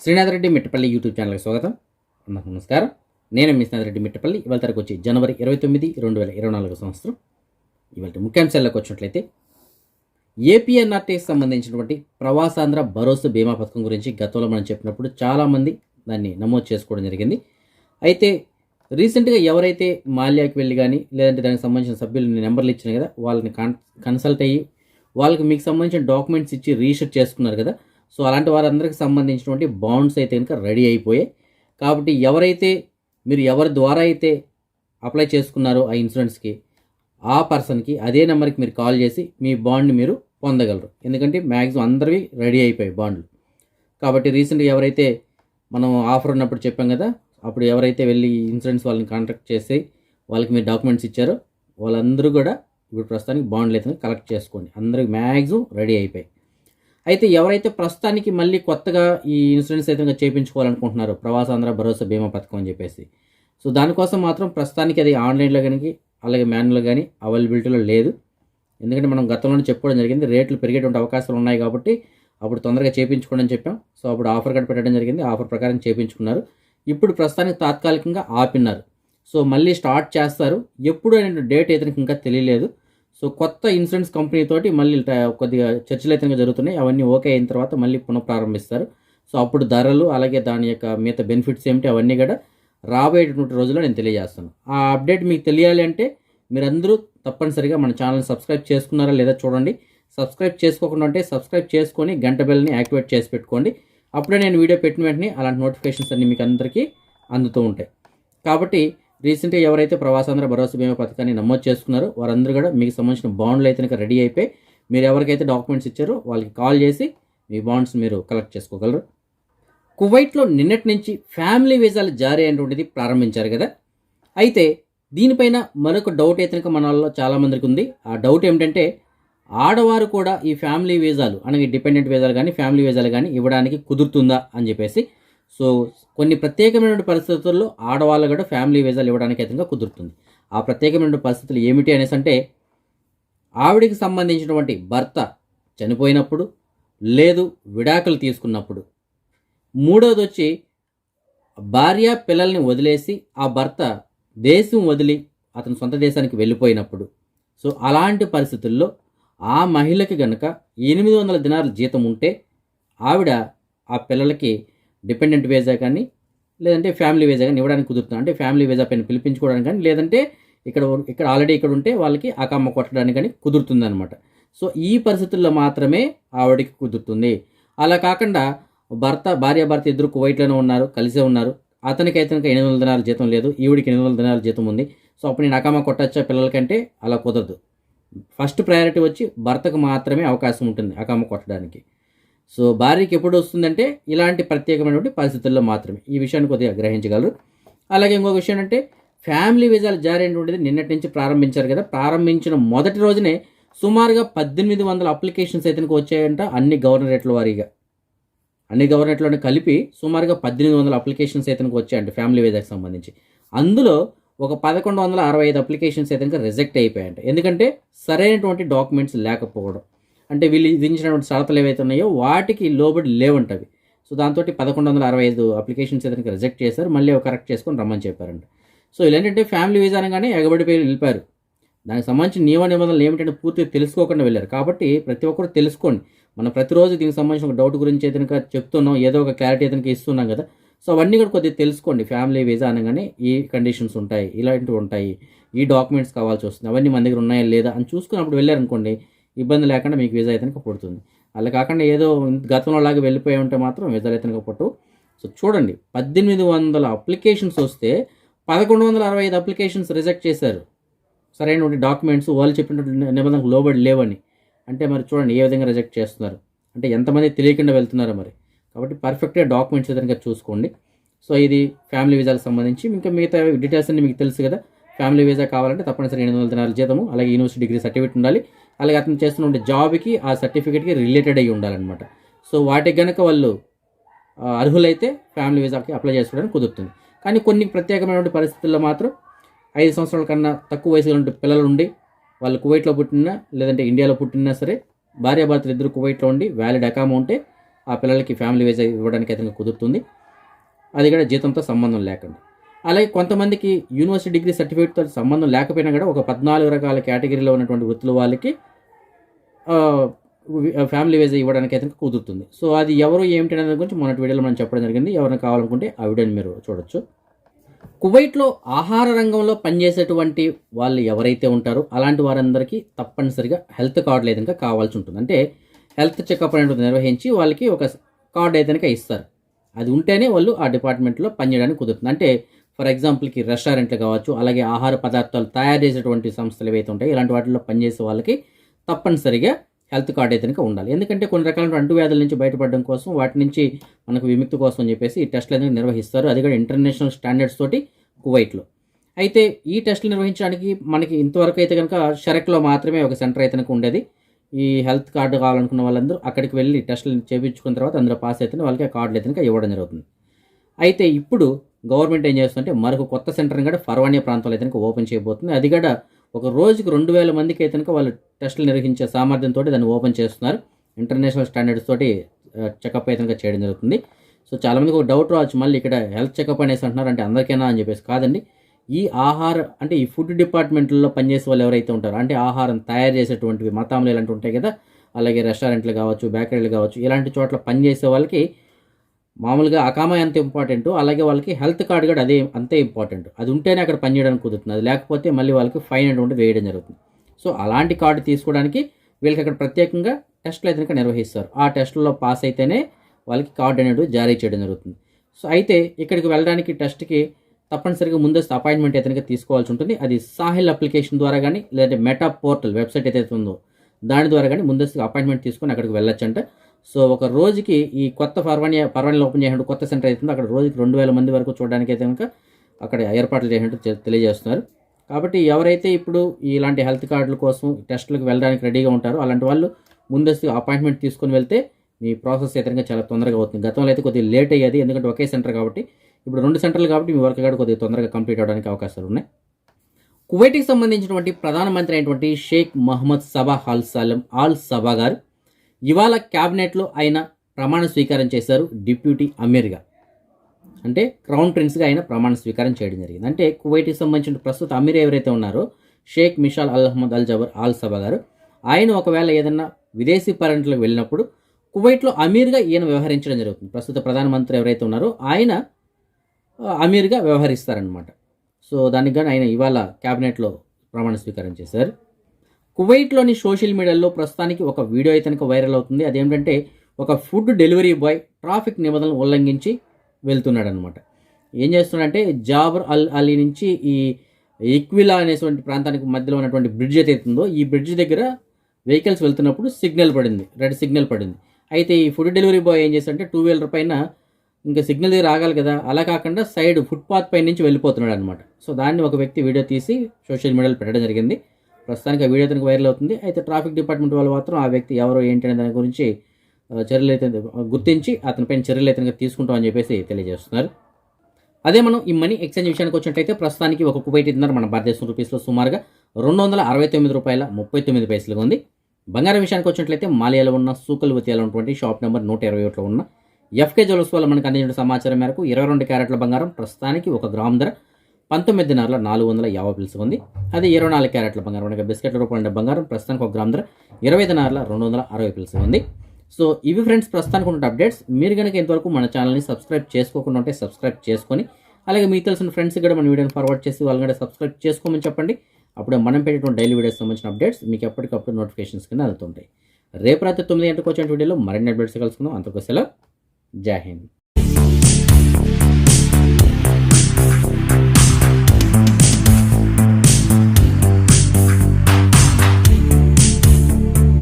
Srinath Reddy Mittapalli YouTube ఛానల్కి స్వాగతం. నమస్కారం. నేను మీ రెడ్డి మిట్టపల్లి. ఇవాళ తరకు వచ్చి జనవరి ఇరవై తొమ్మిది రెండు వేల ఇరవై నాలుగు సంవత్సరం. ఇవాళ ముఖ్యాంశాల్లోకి వచ్చినట్లయితే ఏపీఎన్ఆర్టీకి సంబంధించినటువంటి ప్రవాసాంధ్ర భరోసా బీమా పథకం గురించి గతంలో మనం చెప్పినప్పుడు చాలామంది దాన్ని నమోదు చేసుకోవడం జరిగింది. అయితే రీసెంట్గా ఎవరైతే మాల్యాకి వెళ్ళి కానీ లేదంటే దానికి సంబంధించిన సభ్యులు నెంబర్లు ఇచ్చిన కదా వాళ్ళని కన్ కన్సల్ట్ అయ్యి వాళ్ళకి మీకు సంబంధించిన డాక్యుమెంట్స్ ఇచ్చి రీషూట్ చేసుకున్నారు కదా సో అలాంటి వారందరికి సంబంధించినటువంటి బాండ్స్ అయితే కనుక రెడీ అయిపోయాయి. కాబట్టి ఎవరైతే మీరు ఎవరి ద్వారా అయితే అప్లై చేసుకున్నారో ఆ ఇన్సూరెన్స్కి ఆ పర్సన్కి అదే నెంబర్కి మీరు కాల్ చేసి మీ బాండ్ని మీరు పొందగలరు. ఎందుకంటే మ్యాక్సిమం అందరివి రెడీ అయిపోయాయి బాండ్లు. కాబట్టి రీసెంట్గా ఎవరైతే మనం ఆఫర్ ఉన్నప్పుడు చెప్పాం కదా అప్పుడు ఎవరైతే వెళ్ళి ఇన్సూరెన్స్ వాళ్ళని కాంటాక్ట్ చేసి వాళ్ళకి మీరు డాక్యుమెంట్స్ ఇచ్చారో వాళ్ళందరూ కూడా ఇప్పుడు ప్రస్తుతానికి బాండ్లు అయితే కలెక్ట్ చేసుకోండి. అందరికి మ్యాక్సిమం రెడీ అయిపోయాయి. అయితే ఎవరైతే ప్రస్తుతానికి మళ్ళీ కొత్తగా ఈ ఇన్సూరెన్స్ అయితే చేయించుకోవాలనుకుంటున్నారో ప్రవాసాంధ్ర భరోసా బీమా పథకం అని చెప్పేసి. సో దానికోసం మాత్రం ప్రస్తుతానికి అది ఆన్లైన్లో కానీ అలాగే మాన్యువల్ కానీ అవైలబిలిటీలో లేదు. ఎందుకంటే మనం గతంలోనే చెప్పుకోవడం జరిగింది రేట్లు పెరిగేటువంటి అవకాశాలు ఉన్నాయి కాబట్టి అప్పుడు తొందరగా చేయించుకోండి అని చెప్పాం. సో అప్పుడు ఆఫర్ కట్ పెట్టడం జరిగింది. ఆఫర్ ప్రకారం చేయించుకున్నారు ఇప్పుడు ప్రస్తుతానికి తాత్కాలికంగా ఆపిన్నారు. సో మళ్ళీ స్టార్ట్ చేస్తారు. ఎప్పుడు అనే డేట్ అయితే ఇంకా తెలియలేదు. సో కొత్త ఇన్సూరెన్స్ కంపెనీ తోటి మళ్ళీ కొద్దిగా చర్చలు అయితే జరుగుతున్నాయి. అవన్నీ ఓకే అయిన తర్వాత మళ్ళీ పునఃప్రారంభిస్తారు సో అప్పుడు ధరలు అలాగే దాని యొక్క మిగతా బెనిఫిట్స్ ఏమిటి అవన్నీ కూడా రాబోయేటువంటి రోజుల్లో నేను తెలియజేస్తాను. ఆ అప్డేట్ మీకు తెలియాలి అంటే మీరందరూ తప్పనిసరిగా మన ఛానల్ సబ్స్క్రైబ్ చేసుకున్నారా లేదా చూడండి. సబ్స్క్రైబ్ చేసుకోకుండా ఉంటే సబ్స్క్రైబ్ చేసుకొని గంట బెల్ని యాక్టివేట్ చేసి పెట్టుకోండి. అప్పుడే నేను వీడియో పెట్టిన వెంటనే అలాంటి నోటిఫికేషన్స్ అన్ని మీకు అందరికీ అందుతూ ఉంటాయి. కాబట్టి రీసెంట్గా ఎవరైతే ప్రవాసాంధ్ర భరోసా బీమా పథకాన్ని నమోదు చేసుకున్నారో వారందరూ కూడా మీకు సంబంధించిన బాండ్లు అయితే రెడీ అయిపోయి మీరు ఎవరికైతే డాక్యుమెంట్స్ ఇచ్చారో వాళ్ళకి కాల్ చేసి మీ బాండ్స్ మీరు కలెక్ట్ చేసుకోగలరు. కువైట్లో నిన్నటి నుంచి ఫ్యామిలీ వీసాలు జారీ అయినటువంటిది ప్రారంభించారు కదా. అయితే దీనిపైన మరొక డౌట్ అయితే కనుక మన చాలామందికి ఉంది. ఆ డౌట్ ఏమిటంటే ఆడవారు కూడా ఈ ఫ్యామిలీ వీజాలు అనగా డిపెండెంట్ వీజాలు కానీ ఫ్యామిలీ వీజాలు కానీ ఇవ్వడానికి కుదురుతుందా అని చెప్పేసి సో కొన్ని ప్రత్యేకమైనటువంటి పరిస్థితుల్లో ఆడవాళ్ళు కూడా ఫ్యామిలీ వీజాలు ఇవ్వడానికి అయితే కుదురుతుంది. ఆ ప్రత్యేకమైన పరిస్థితులు ఏమిటి అనేసి అంటే ఆవిడికి సంబంధించినటువంటి భర్త చనిపోయినప్పుడు లేదు విడాకులు తీసుకున్నప్పుడు మూడోది వచ్చి భార్య పిల్లల్ని వదిలేసి ఆ భర్త దేశం వదిలి అతని సొంత దేశానికి వెళ్ళిపోయినప్పుడు. సో అలాంటి పరిస్థితుల్లో ఆ మహిళకి గనక ఎనిమిది వందల దినాల జీతం ఉంటే ఆవిడ ఆ పిల్లలకి డిపెండెంట్ వేజా కానీ లేదంటే ఫ్యామిలీ వేజా కానీ ఇవ్వడానికి కుదురుతుంది. అంటే ఫ్యామిలీ వీసా పైన పిలిపించుకోవడానికి కానీ లేదంటే ఇక్కడ ఇక్కడ ఆల్రెడీ ఇక్కడ ఉంటే వాళ్ళకి అకమ్మ కొట్టడానికి కానీ కుదురుతుంది అనమాట సో ఈ పరిస్థితుల్లో మాత్రమే ఆవిడకి కుదురుతుంది. అలా కాకుండా భర్త భార్య భర్త ఇద్దరు కువైట్లోనే ఉన్నారు కలిసే ఉన్నారు. అతనికి అయితే కనుక ఎనిమిది వందల దినాల జీతం లేదు ఈవిడికి ఎనిమిది వందల దినాల జీతం ఉంది. సో అప్పుడు నేను అకామా కొట్టచ్చా పిల్లలకంటే అలా కుదరదు. ఫస్ట్ ప్రయారిటీ వచ్చి భర్తకు మాత్రమే అవకాశం ఉంటుంది అకామ కొట్టడానికి. సో భార్యకి ఎప్పుడు వస్తుందంటే ఇలాంటి ప్రత్యేకమైనటువంటి పరిస్థితుల్లో మాత్రమే. ఈ విషయాన్ని కొద్దిగా గ్రహించగలరు. అలాగే ఇంకొక విషయం అంటే ఫ్యామిలీ వీసాలు జారీ అయినటువంటిది నిన్నటి నుంచి ప్రారంభించారు కదా. ప్రారంభించిన మొదటి రోజునే సుమారుగా పద్దెనిమిది వందల అప్లికేషన్స్ అయితే వచ్చాయంట అన్ని గవర్నరేట్ల వారీగా. అన్ని గవర్నమెంట్లోనే కలిపి సుమారుగా పద్దెనిమిది వందల అప్లికేషన్స్ అయితే వచ్చాయండి ఫ్యామిలీ వీసాకి సంబంధించి. అందులో ఒక పదకొండు వందల అరవై ఐదు అప్లికేషన్స్ అయితే రిజెక్ట్ అయిపోయాయంట. ఎందుకంటే సరైనటువంటి డాక్యుమెంట్స్ లేకపోవడం. అంటే వీళ్ళు విధించినటువంటి షరతులు ఏవైతే ఉన్నాయో వాటికి లోబడి లేవంటవి సో దాంతో పదకొండు వందల అరవై ఐదు అప్లికేషన్స్ అయితే రిజెక్ట్ చేశారు. మళ్ళీ అవి కరెక్ట్ చేసుకొని రమ్మని చెప్పారంట. సో ఇలా ఏంటంటే ఫ్యామిలీ వీజా అనగానే ఎగబడిపోయి నిలిపారు. దానికి సంబంధించిన నియమ నిబంధనలు ఏమిటంటే పూర్తిగా తెలుసుకోకుండా వెళ్ళారు. కాబట్టి ప్రతి ఒక్కరు తెలుసుకోండి. మనం ప్రతిరోజు దీనికి సంబంధించిన ఒక డౌట్ గురించి ఏదైనా చెప్తున్నాం ఏదో ఒక క్లారిటీ ఏదైనా ఇస్తున్నాం కదా. సో అవన్నీ కూడా కొద్దిగా తెలుసుకోండి. ఫ్యామిలీ వీసా అనగానే ఈ కండిషన్స్ ఉంటాయి ఇలాంటివి ఉంటాయి ఈ డాక్యుమెంట్స్ కావాల్సి వస్తుంది అవన్నీ మన దగ్గర ఉన్నాయా లేదా అని చూసుకున్నప్పుడు వెళ్ళారనుకోండి ఇబ్బంది లేకుండా మీకు వీసా అయితే పుడుతుంది. అలా కాకుండా ఏదో గతంలో లాగా వెళ్ళిపోయి ఉంటే మాత్రం వీసాలు అయితే కనుక పుట్టవు. సో చూడండి పద్దెనిమిది వందల అప్లికేషన్స్ వస్తే పదకొండు వందల అరవై ఐదు అప్లికేషన్స్ రిజెక్ట్ చేశారు. సరైనటువంటి డాక్యుమెంట్స్ వాళ్ళు చెప్పినటువంటి నిబంధనకు లోబడి లేవని. అంటే మరి చూడండి ఏ విధంగా రిజెక్ట్ చేస్తున్నారు? అంటే ఎంతమంది తెలియకుండా వెళ్తున్నారో మరి. కాబట్టి పర్ఫెక్ట్గా డాక్యుమెంట్స్ ఏదైనా చూసుకోండి. సో ఇది ఫ్యామిలీ వీజాకు సంబంధించి ఇంకా మిగతా డీటెయిల్స్ అన్ని మీకు తెలుసు కదా. ఫ్యామిలీ వీజా కావాలంటే తప్పనిసరి ఎనిమిది వందల దినాల జీతము అలాగే యూనివర్సిటీ డిగ్రీ సర్టిఫికేట్ ఉండాలి. అలాగే అతను చేస్తున్న జాబ్కి ఆ సర్టిఫికేట్కి రిలేటెడ్ అయ్యి ఉండాలన్నమాట. సో వాటికి కనుక వాళ్ళు అర్హులైతే ఫ్యామిలీ వీజాకి అప్లై చేసుకోవడానికి కుదురుతుంది. కానీ కొన్ని ప్రత్యేకమైనటువంటి పరిస్థితుల్లో మాత్రం ఐదు సంవత్సరాల కన్నా తక్కువ వయసులో పిల్లలు ఉండి వాళ్ళు కువైట్లో పుట్టినా లేదంటే ఇండియాలో పుట్టినా సరే భార్యాభర్తలు ఇద్దరు కువైట్లో ఉండి వ్యాలిడ్ అకామా ఉంటే ఆ పిల్లలకి ఫ్యామిలీ వీసా ఇవ్వడానికి అయితే కుదురుతుంది. అది కూడా జీతంతో సంబంధం లేకుండా. అలాగే కొంతమందికి యూనివర్సిటీ డిగ్రీ సర్టిఫికేట్తో సంబంధం లేకపోయినా కూడా ఒక పద్నాలుగు రకాల కేటగిరీలో ఉన్నటువంటి వృత్తుల వాళ్ళకి ఫ్యామిలీ వీసా ఇవ్వడానికి అయితే కుదురుతుంది. సో అది ఎవరు ఏమిటి అనేది గురించి మొన్నటి వీడియోలో మనం చెప్పడం జరిగింది. ఎవరైనా కావాలనుకుంటే ఆ వీడియోని మీరు చూడొచ్చు. కువైట్లో ఆహార రంగంలో పనిచేసేటువంటి వాళ్ళు ఎవరైతే ఉంటారో అలాంటి వారందరికీ తప్పనిసరిగా హెల్త్ కార్డులు ఏదైనా కావాల్సి ఉంటుంది. అంటే హెల్త్ చెకప్ అనేది నిర్వహించి వాళ్ళకి ఒక కార్డు ఏదైనా ఇస్తారు. అది ఉంటేనే వాళ్ళు ఆ డిపార్ట్మెంట్లో పనిచేయడానికి కుదురుతుంది. అంటే ఫర్ ఎగ్జాంపుల్కి రెస్టారెంట్లు కావచ్చు అలాగే ఆహార పదార్థాలు తయారు చేసేటువంటి సంస్థలు ఏవైతే ఉంటాయో ఇలాంటి వాటిలో పనిచేసే వాళ్ళకి తప్పనిసరిగా హెల్త్ కార్డ్ అయితే కనుక ఉండాలి. ఎందుకంటే కొన్ని రకాల అంటువ్యాధుల నుంచి బయటపడడం కోసం వాటి నుంచి మనకు విముక్తి కోసం అని చెప్పేసి ఈ టెస్టులు అనేది నిర్వహిస్తారు. అది కూడా ఇంటర్నేషనల్ స్టాండర్డ్స్ తోటి కువైట్లో. అయితే ఈ టెస్టులు నిర్వహించడానికి మనకి ఇంతవరకు అయితే కనుక షరక్లో మాత్రమే ఒక సెంటర్ అయితే కనుక ఉండేది. ఈ హెల్త్ కార్డు కావాలనుకున్న వాళ్ళందరూ అక్కడికి వెళ్ళి టెస్టులు చేయించుకున్న తర్వాత అందులో పాస్ అయితే వాళ్ళకి ఆ కార్డులు అయితే కనుక ఇవ్వడం జరుగుతుంది. అయితే ఇప్పుడు గవర్నమెంట్ ఏం చేస్తుంటే మరొక కొత్త సెంటర్ని కూడా ఫర్వానియా ప్రాంతంలో అయితే ఓపెన్ చేయబోతుంది. అది కూడా ఒక రోజుకి రెండు వేల మందికి అయితే కనుక వాళ్ళు టెస్టులు నిర్వహించే సామర్థ్యంతో దాన్ని ఓపెన్ చేస్తున్నారు. ఇంటర్నేషనల్ స్టాండర్డ్స్ తోటి చెకప్ అయితే కనుక చేయడం జరుగుతుంది. సో చాలామందికి ఒక డౌట్ రావచ్చు. మళ్ళీ ఇక్కడ హెల్త్ చెకప్ అనేసి అంటున్నారు అంటే అందరికైనా అని చెప్పేసి కాదండి. ఈ ఆహార అంటే ఈ ఫుడ్ డిపార్ట్మెంట్లో పనిచేసే వాళ్ళు ఎవరైతే ఉంటారో అంటే ఆహారం తయారు చేసేటువంటివి మతాములు ఇలాంటివి ఉంటాయి కదా. అలాగే రెస్టారెంట్లు కావచ్చు బేకరీలు కావచ్చు ఇలాంటి చోట్ల పనిచేసే వాళ్ళకి మామూలుగా అకామా ఎంత ఇంపార్టెంటో అలాగే వాళ్ళకి హెల్త్ కార్డు కూడా అదే అంతే ఇంపార్టెంట్. అది ఉంటేనే అక్కడ పనిచేయడానికి కుదురుతుంది. అది లేకపోతే మళ్ళీ వాళ్ళకి ఫైన్ అటువంటి వేయడం జరుగుతుంది. సో అలాంటి కార్డు తీసుకోవడానికి వీళ్ళకి అక్కడ ప్రత్యేకంగా టెస్టులు అయితే నిర్వహిస్తారు. ఆ టెస్టుల్లో పాస్ అయితేనే వాళ్ళకి కార్డు అనేది జారీ చేయడం జరుగుతుంది. సో అయితే ఇక్కడికి వెళ్ళడానికి టెస్ట్కి తప్పనిసరిగా ముందస్తు అపాయింట్మెంట్ అయితే తీసుకోవాల్సి ఉంటుంది. అది సాహిల్ అప్లికేషన్ ద్వారా కానీ లేదంటే మెటా పోర్టల్ వెబ్సైట్ ఏదైతే ఉందో దాని ద్వారా కానీ ముందస్తు అపాయింట్మెంట్ తీసుకొని అక్కడికి వెళ్ళొచ్చంట. సో ఒక రోజుకి ఈ కొత్త పర్వణి పర్వాణిలో ఓపెన్ చేసినట్టు కొత్త సెంటర్ అవుతుంది అక్కడ రోజుకి రెండు వేల మంది వరకు చూడడానికి అయితే కనుక అక్కడ ఏర్పాట్లు చేసినట్టు తెలియజేస్తున్నారు. కాబట్టి ఎవరైతే ఇప్పుడు ఇలాంటి హెల్త్ కార్డుల కోసం టెస్టులకు వెళ్ళడానికి రెడీగా ఉంటారో అలాంటి వాళ్ళు ముందస్తు అపాయింట్మెంట్ తీసుకొని వెళ్తే మీ ప్రాసెస్ అయితే చాలా తొందరగా అవుతుంది. గతంలో అయితే కొద్దిగా లేట్ అయ్యేది ఎందుకంటే ఒకే సెంటర్ కాబట్టి. ఇప్పుడు రెండు సెంటర్లు కాబట్టి మీ వర్క్ కూడా కొద్దిగా తొందరగా కంప్లీట్ అవడానికి అవకాశాలు ఉన్నాయి. కువైట్కి సంబంధించినటువంటి ప్రధానమంత్రి అయినటువంటి Sheikh Mohammed Sabah Al Salem Al Sabah గారు ఇవాళ క్యాబినెట్లో ఆయన ప్రమాణ స్వీకారం చేశారు డిప్యూటీ అమీర్గా. అంటే క్రౌన్ ప్రిన్స్గా ఆయన ప్రమాణ స్వీకారం చేయడం జరిగింది. అంటే కువైట్కి సంబంధించిన ప్రస్తుత అమీర్ ఎవరైతే ఉన్నారో Sheikh Mishal Al Ahmad Al Jaber Al Sabah గారు ఆయన ఒకవేళ ఏదన్నా విదేశీ పర్యటనలకు వెళ్ళినప్పుడు కువైట్లో అమీర్గా ఈయన వ్యవహరించడం జరుగుతుంది. ప్రస్తుత ప్రధానమంత్రి ఎవరైతే ఉన్నారో ఆయన అమీర్గా వ్యవహరిస్తారనమాట సో దానికి కానీ ఆయన ఇవాళ క్యాబినెట్లో ప్రమాణ స్వీకారం చేశారు. కువైట్లోని సోషల్ మీడియాలో ప్రస్తుతానికి ఒక వీడియో అయితే వైరల్ అవుతుంది. అదేంటంటే ఒక ఫుడ్ డెలివరీ బాయ్ ట్రాఫిక్ నిబంధనలు ఉల్లంఘించి వెళ్తున్నాడనమాట ఏం చేస్తున్నాడంటే జాబర్ అల్ అలీ నుంచి ఈ ఈక్విలా అనేటువంటి ప్రాంతానికి మధ్యలో ఉన్నటువంటి బ్రిడ్జ్ అయితే ఉందో ఈ బ్రిడ్జ్ దగ్గర వెహికల్స్ వెళ్తున్నప్పుడు సిగ్నల్ పడింది. రెడ్ సిగ్నల్ పడింది. అయితే ఈ ఫుడ్ డెలివరీ బాయ్ ఏం చేస్తాడంటే టూ వీలర్ పైన ఇంకా సిగ్నల్ దగ్గర ఆగాలి కదా అలా కాకుండా సైడ్ ఫుట్పాత్ పై నుంచి వెళ్ళిపోతున్నాడు అనమాట సో దాన్ని ఒక వ్యక్తి వీడియో తీసి సోషల్ మీడియాలో పెట్టడం జరిగింది. ప్రస్తుతానికి ఆ వీడియో తనకు వైరల్ అవుతుంది. అయితే ట్రాఫిక్ డిపార్ట్మెంట్ వాళ్ళు మాత్రం ఆ వ్యక్తి ఎవరో ఏంటి అనే దాని గురించి చర్యలు అయితే గుర్తించి అతనిపైన చర్యలు అయితే తీసుకుంటామని చెప్పేసి తెలియజేస్తున్నారు. అదే మనం ఈ మనీ ఎక్స్చేంజ్ విషయానికి వచ్చినట్టయితే ప్రస్తుతానికి ఒక కువైట్ ఇద్దరు మన భారతదేశం రూపీస్లో సుమారుగా రెండు వందల అరవై తొమ్మిది రూపాయల ముప్పై తొమ్మిది పైసలుగా ఉంది. బంగారం విషయానికి వచ్చినట్లయితే మాలియాలో ఉన్న సూకల్వతియాలో ఉన్నటువంటి షాప్ నెంబర్ నూట ఇరవై ఒకటిలో ఉన్న ఎఫ్కే జ్యువెల్స్ వల్ల మనకు అందించిన సమాచారం మేరకు ఇరవై రెండు క్యారెట్ల బంగారం ప్రస్తుతానికి ఒక గ్రామ్ ధర పంతొమ్మిది దినార్ల నాలుగు వందల యాభై పిలుసు ఉంది. అదే ఇరవై నాలుగు క్యారెట్ల బంగారం. అనగా బిస్కెట్ల రూపాయల ఉండే బంగారం. ప్రస్తుతానికి ఒక గ్రామ్ ధర ఇరవై దినార్ల రెండు వందల అరవై పిలుసు ఉంది. సో ఇవి ఫ్రెండ్స్ ప్రస్తుతానికి ఉన్న అప్డేట్స్. మీరు కనుక ఇంతవరకు మన ఛానల్ని సబ్స్క్రైబ్ చేసుకోకుండా ఉంటే సబ్స్క్రైబ్ చేసుకొని అలాగే మీకు తెలిసిన ఫ్రెండ్స్కి కూడా మన వీడియోని ఫార్వర్డ్ చేసి వాళ్ళు కూడా సబ్స్క్రైబ్ చేసుకోమని చెప్పండి. అప్పుడు మనం పెట్టేటువంటి డైలీ వీడియోస్ సంబంధించిన అప్డేట్స్ మీకు ఎప్పటికప్పుడు నోటిఫికేషన్స్ కింద అందుతుంటాయి. రేపు రాత్రి తొమ్మిది గంటలకు వచ్చే వీడియోలో మరిన్ని అప్డేట్స్ కలుసుకుందాం. అంతకు సెలవు. జై హింద్.